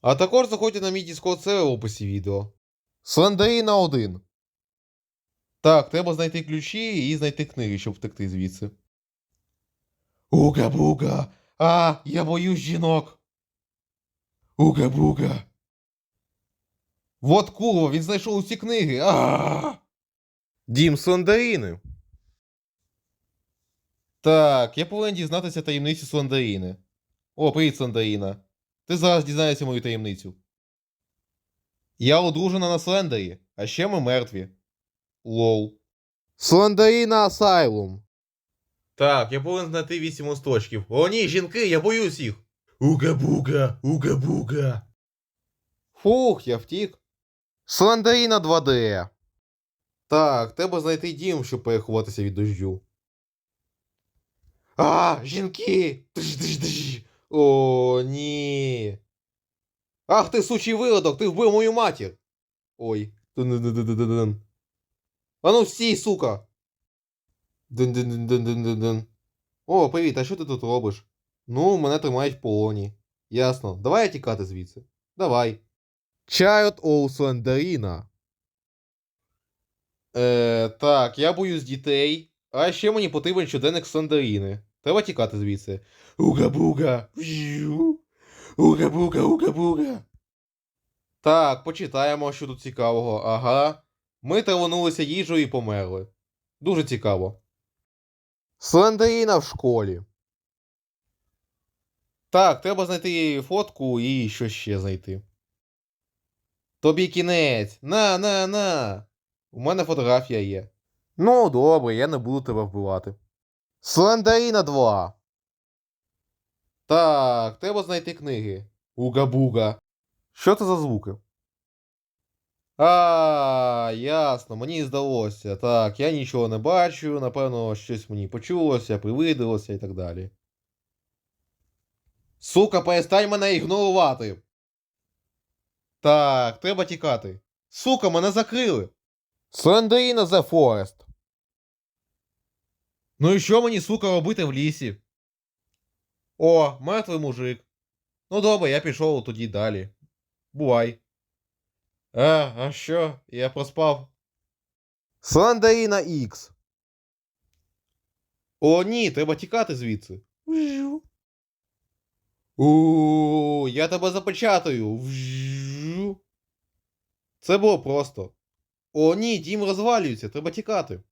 А також заходьте на мій Discord сервер в описі відео. Слендеріна 1. Так, треба знайти ключі і знайти книги, щоб втекти звідси. Уга-буга! А, я боюсь жінок. Уга-буга. Вот курва, він знайшов усі книги. А! Дім Слендеріни. Так, я повинен дізнатися таємницю Слендеріни. О, привіт, Слендеріна. Ти зараз дізнаєшся мою таємницю. Я одружена на Слендері, а ще ми мертві. Лол. Слендеріна Асайлум. Так, я повинен знайти вісім листочків. О, ні, жінки, я боюсь їх. Уга-буга, уга-буга. Фух, я втік. Слендеріна 2D. Так, треба знайти дім, щоб переховатися від дождю. А, жінки! О, ні. Ах ти сучий виродок, ти вбив мою матір. Ой. А ну стій, сука. Дун-дун-дун-дун-дун-дун. О, привіт, а що ти тут робиш? Ну, мене тримають в полоні. Ясно. Давай тікати звідси. Давай. Child Slenderina. Е, так, я боюсь дітей. А ще мені потрібен щоденник Слендеріни. Треба тікати звідси. Уга-буга. Уга-буга, уга-буга. Так, почитаємо, що тут цікавого. Ага. Ми травонулися їжею і померли. Дуже цікаво. Слендеріна в школі. Так, треба знайти її фотку і що ще знайти. Тобі кінець. На, на, на. У мене фотографія є. Ну, добре, я не буду тебе вбивати. Слендеріна 2. Так, треба знайти книги. Уга-буга. Що це за звуки? А, ясно, мені здалося. Так, я нічого не бачу, напевно, щось мені почулося, привиділося і так далі. Сука, перестань мене ігнорувати. Так, треба тікати. Сука, мене закрили. Слендеріна The Forest. Ну і що мені, сука, робити в лісі? О, мертвий мужик. Ну добре, я пішов тоді далі. Бувай. А, а що? Я проспав. Слендеріна Х. О, ні, треба тікати звідси. У, я тебе запечатаю. Це було просто. О, ні, дім розвалюється, треба тікати.